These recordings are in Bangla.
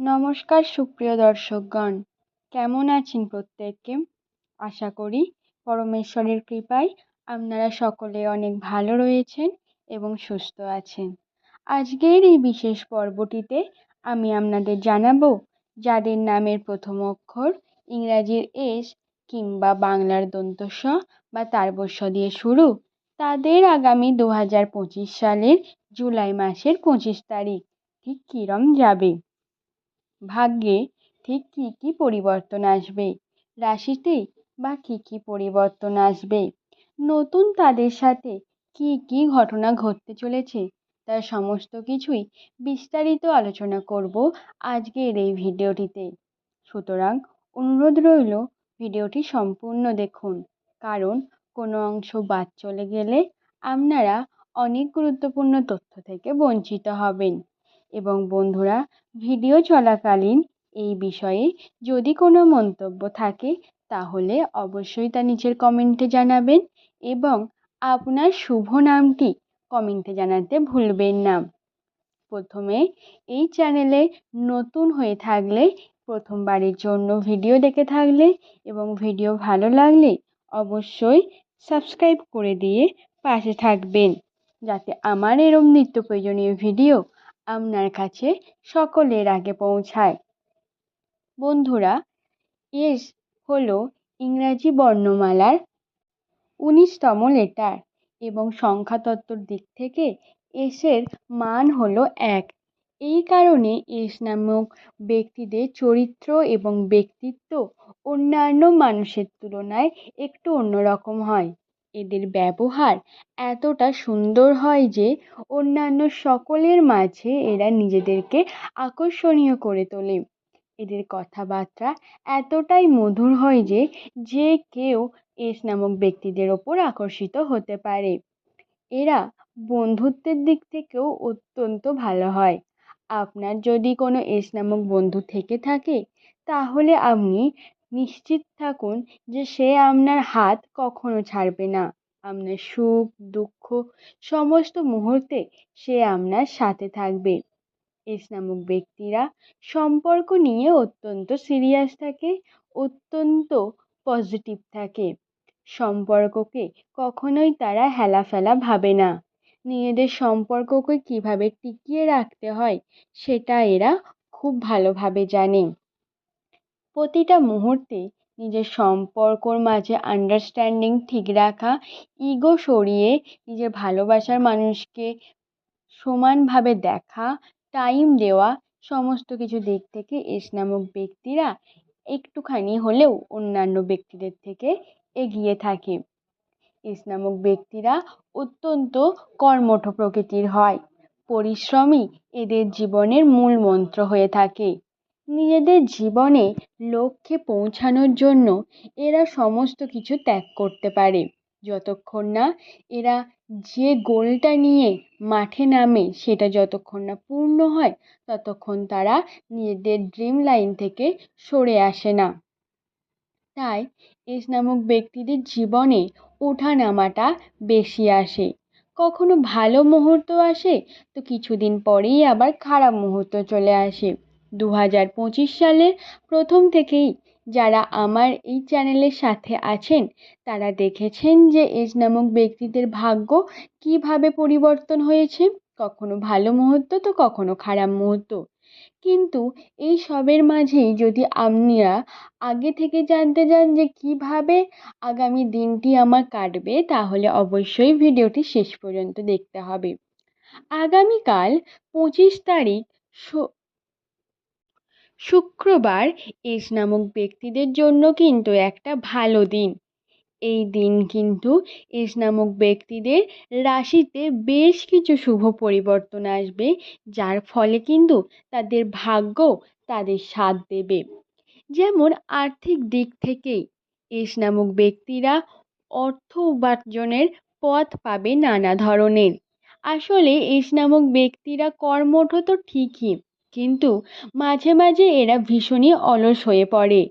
নমস্কার সুপ্রিয় দর্শকগণ। কেমন আছেন প্রত্যেকে আশা করি পরমেশ্বরের কৃপায় আপনারা সকলে অনেক ভালো রয়েছেন এবং সুস্থ আছেন। আজকের এই বিশেষ পর্বটিতে আমি আপনাদের জানাব যাদের নামের প্রথম অক্ষর ইংরাজির এস কিংবা বাংলার দন্ত স বা তারবস্য দিয়ে শুরু। তাদের আগামী দু হাজার পঁচিশ সালের জুলাই মাসের পঁচিশ তারিখ ঠিক কীরম যাবে? ভাগ্যে ঠিক কী কী পরিবর্তন আসবে? রাশিতে বা কী কী পরিবর্তন আসবে? নতুন তাদের সাথে কী কী ঘটনা ঘটতে চলেছে? তার সমস্ত কিছুই বিস্তারিত আলোচনা করব আজকের এই ভিডিওটিতে। সুতরাং অনুরোধ রইল ভিডিওটি সম্পূর্ণ দেখুন। কারণ কোনো অংশ বাদ চলে গেলে আপনারা অনেক গুরুত্বপূর্ণ তথ্য থেকে বঞ্চিত হবেন। এবং বন্ধুরা, ভিডিও চলাকালীন এই বিষয়ে যদি কোনো মন্তব্য থাকে, তাহলে অবশ্যই তা নিচের কমেন্টে জানাবেন এবং আপনার শুভ নামটি কমেন্টে জানাতে ভুলবেন না। প্রথমে, এই চ্যানেলে নতুন হয়ে থাকলে, প্রথমবারের জন্য ভিডিও দেখে থাকলে এবং ভিডিও ভালো লাগলে অবশ্যই সাবস্ক্রাইব করে দিয়ে পাশে থাকবেন, যাতে আমার এরম নিত্য প্রয়োজনীয় ভিডিও আপনার কাছে সকলের আগে পৌঁছায়। বন্ধুরা, এস হলো ইংরাজি বর্ণমালার উনিশতম লেটার এবং সংখ্যাতত্ত্বর দিক থেকে এসের মান হলো এক। এই কারণে এস নামক ব্যক্তিদের চরিত্র এবং ব্যক্তিত্ব অন্যান্য মানুষের তুলনায় একটু অন্যরকম হয়। এদের ব্যবহার এতটা সুন্দর হয় যে অন্যান্য সকলের মাঝে এরা নিজেদেরকে আকর্ষণীয় করে তোলে। এদের কথাবার্তা এতটাই মধুর হয় যে যে কেউ এস নামক ব্যক্তিদের ওপর আকর্ষিত হতে পারে। এরা বন্ধুত্বের দিক থেকেও অত্যন্ত ভালো হয়। আপনার যদি কোনো এস নামক বন্ধু থেকে থাকে, তাহলে আপনি নিশ্চিত থাকুন যে সে আপনার হাত কখনো ছাড়বে না। আপনার সুখ, দুঃখ সমস্ত মুহূর্তে সে আপনার সাথে থাকবে। এস নামক ব্যক্তিরা সম্পর্ক নিয়ে অত্যন্ত সিরিয়াস থাকে, অত্যন্ত পজিটিভ থাকে। সম্পর্ককে কখনোই তারা হেলাফেলা ভাবে না। নিজেদের সম্পর্ককে কীভাবে টিকিয়ে রাখতে হয়, সেটা এরা খুব ভালোভাবে জানে। প্রতিটা মুহূর্তে নিজের সম্পর্কর মাঝে আন্ডারস্ট্যান্ডিং ঠিক রাখা ইগো সরিয়ে নিজের ভালোবাসার মানুষকে সমানভাবে দেখা টাইম দেওয়া, সমস্ত কিছু দিক থেকে এস নামক ব্যক্তিরা একটুখানি হলেও অন্যান্য ব্যক্তিদের থেকে এগিয়ে থাকে। এস নামক ব্যক্তিরা অত্যন্ত কর্মঠ প্রকৃতির হয়। পরিশ্রমই এদের জীবনের মূল মন্ত্র হয়ে থাকে। নিজেদের জীবনে লক্ষ্যে পৌঁছানোর জন্য এরা সমস্ত কিছু ত্যাগ করতে পারে। যতক্ষণ না এরা যে গোলটা নিয়ে মাঠে নামে সেটা যতক্ষণ না পূর্ণ হয়, ততক্ষণ তারা নিজেদের ড্রিম লাইন থেকে সরে আসে না। তাই এস নামক ব্যক্তিদের জীবনে ওঠা নামাটা বেশি আসে। কখনো ভালো মুহূর্ত আসে, তো কিছুদিন পরেই আবার খারাপ মুহূর্ত চলে আসে। দু হাজার পঁচিশ সালের প্রথম থেকেই যারা আমার এই চ্যানেলের সাথে আছেন, তারা দেখেছেন যে এজ নামক ব্যক্তিদের ভাগ্য কীভাবে পরিবর্তন হয়েছে। কখনো ভালো মুহূর্ত তো কখনো খারাপ মুহূর্ত। কিন্তু এই সবের মাঝেই যদি আপনারা আগে থেকে জানতে চান যে কীভাবে আগামী দিনটি আমার কাটবে, তাহলে অবশ্যই ভিডিওটি শেষ পর্যন্ত দেখতে হবে। আগামীকাল পঁচিশ তারিখ শুক্রবার এস নামক ব্যক্তিদের জন্য কিন্তু একটা ভালো দিন। এই দিন কিন্তু এস নামক ব্যক্তিদের রাশিতে বেশ কিছু শুভ পরিবর্তন আসবে, যার ফলে কিন্তু তাদের ভাগ্য তাদের সাথ দেবে। যেমন আর্থিক দিক থেকেই এস নামক ব্যক্তিরা অর্থ উপার্জনের পথ পাবে নানা ধরনের। আসলে এস নামক ব্যক্তিরা কর্মঠ তো ঠিকই কিন্তু মাঝে মাঝে এরা ভীষণই অলস হয়ে পড়ে।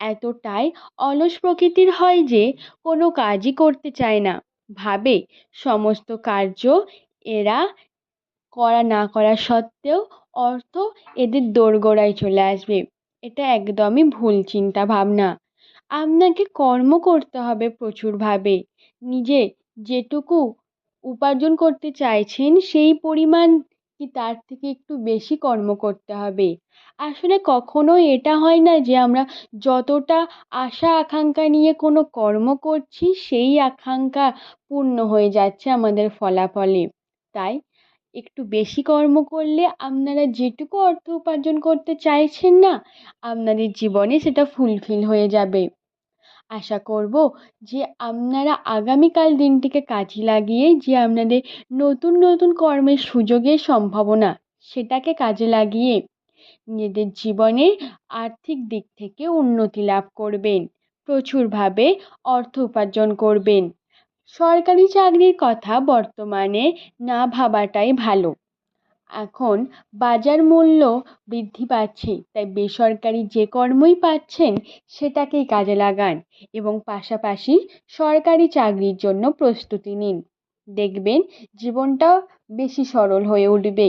এতটাই অলস প্রকৃতির হয় যে কোনো কাজই করতে চায় না। ভাবে সমস্ত কার্য এরা করা না করা সত্ত্বেও অর্থ এদের দোরগোড়ায় চলে আসবে। এটা একদমই ভুল চিন্তা ভাবনা। আপনাকে কর্ম করতে হবে প্রচুরভাবে। নিজে যেটুকু উপার্জন করতে চাইছেন সেই পরিমাণ কি তার থেকে একটু বেশি কর্ম করতে হবে? আসলে কখনোই এটা হয় না যে আমরা যতটা আশা আকাঙ্ক্ষা নিয়ে কোনো কর্ম করছি, সেই আকাঙ্ক্ষা পূর্ণ হয়ে যাচ্ছে আমাদের ফলাফলে। তাই একটু বেশি কর্ম করলে আপনারা যেটুকু অর্থ উপার্জন করতে চাইছেন না, আপনাদের জীবনে সেটা ফুলফিল হয়ে যাবে। আশা করব যে আপনারা আগামীকাল দিনটিকে কাজে লাগিয়ে যে আপনাদের নতুন নতুন কর্মের সুযোগের সম্ভাবনা সেটাকে কাজে লাগিয়ে নিজেদের জীবনে আর্থিক দিক থেকে উন্নতি লাভ করবেন, প্রচুরভাবে অর্থ উপার্জন করবেন। সরকারি চাকরির কথা বর্তমানে না ভাবাটাই ভালো। এখন বাজার মূল্য বৃদ্ধি পাচ্ছে, তাই বেসরকারি যে কর্মই পাচ্ছেন সেটাকেই কাজে লাগান এবং পাশাপাশি সরকারি চাকরির জন্য প্রস্তুতি নিন। দেখবেন জীবনটা বেশি সরল হয়ে উঠবে।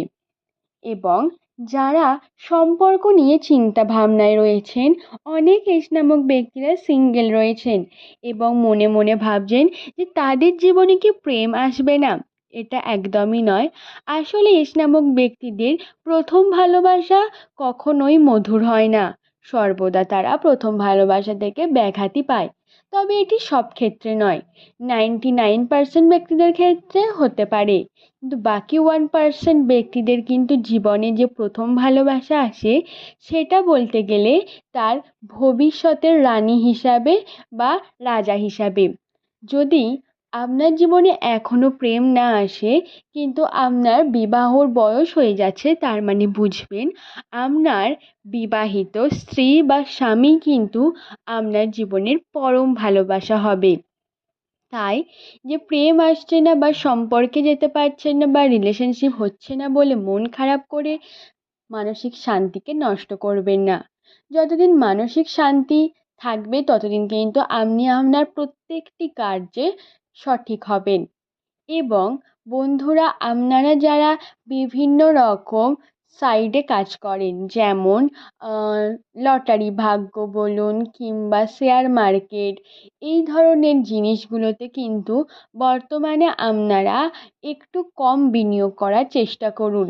এবং যারা সম্পর্ক নিয়ে চিন্তা ভাবনায় রয়েছেন, অনেক এস নামক ব্যক্তিরা সিঙ্গেল রয়েছেন এবং মনে মনে ভাবছেন যে তাদের জীবনে কি প্রেম আসবে না। এটা একদমই নয়। আসলে এস নামক ব্যক্তিদের প্রথম ভালোবাসা কখনোই মধুর হয় না। সর্বদা তারা প্রথম ভালোবাসা থেকে ব্যাঘাতই পায়। তবে এটি সব ক্ষেত্রে নয়। নাইনটি নাইন পার্সেন্ট ব্যক্তিদের ক্ষেত্রে হতে পারে। কিন্তু বাকি ওয়ান পার্সেন্ট ব্যক্তিদের কিন্তু জীবনে যে প্রথম ভালোবাসা আসে, সেটা বলতে গেলে তার ভবিষ্যতের রানী হিসাবে বা রাজা হিসাবে। যদি আপনার জীবনে এখনও প্রেম না আসে, কিন্তু আপনার বিবাহর বয়স হয়ে যাচ্ছে, তার মানে বুঝবেন, আপনার বিবাহিত স্ত্রী বা স্বামী কিন্তু আপনার জীবনের পরম ভালোবাসা হবে। তাই যে প্রেম আসছে না বা সম্পর্কে যেতে পারছেন না বা রিলেশনশিপ হচ্ছে না বলে মন খারাপ করে মানসিক শান্তিকে নষ্ট করবেন না। যতদিন মানসিক শান্তি থাকবে, ততদিন কিন্তু আপনি আপনার প্রত্যেকটি কার্যে সঠিক হবেন। এবং বন্ধুরা, আপনারা যারা বিভিন্ন রকম সাইডে কাজ করেন, যেমন লটারি ভাগ্য বলুন কিংবা শেয়ার মার্কেট এই ধরনের জিনিসগুলোতে কিন্তু বর্তমানে আপনারা একটু কম বিনিয়োগ করার চেষ্টা করুন।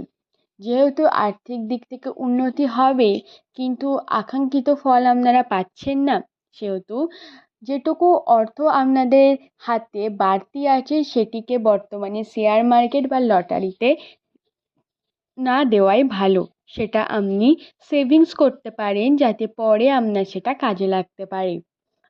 যেহেতু আর্থিক দিক থেকে উন্নতি হবে, কিন্তু আকাঙ্ক্ষিত ফল আপনারা পাচ্ছেন না। সেহেতু যেটুকু অর্থ আপনাদের হাতে বাড়তি আছে, সেটিকে বর্তমানে শেয়ার মার্কেট বা লটারিতে না দেওয়াই ভালো। সেটা আপনি সেভিংস করতে পারেন, যাতে পরে আপনার সেটা কাজে লাগতে পারে।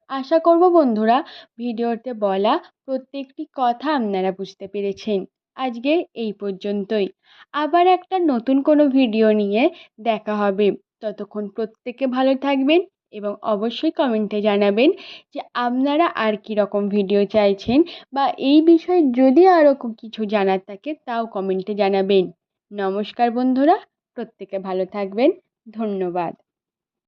আশা করব বন্ধুরা, ভিডিওতে বলা প্রত্যেকটি কথা আপনারা বুঝতে পেরেছেন। আজকে এই পর্যন্তই। আবার একটা নতুন কোনো ভিডিও নিয়ে দেখা হবে। ততক্ষণ প্রত্যেকে ভালো থাকবেন। এবং অবশ্যই কমেন্টে জানাবেন যে আপনারা আর কী রকম ভিডিও চাইছেন বা এই বিষয়ে যদি আরও কিছু জানার থাকে তাও কমেন্টে জানাবেন। নমস্কার বন্ধুরা, প্রত্যেকে ভালো থাকবেন। ধন্যবাদ।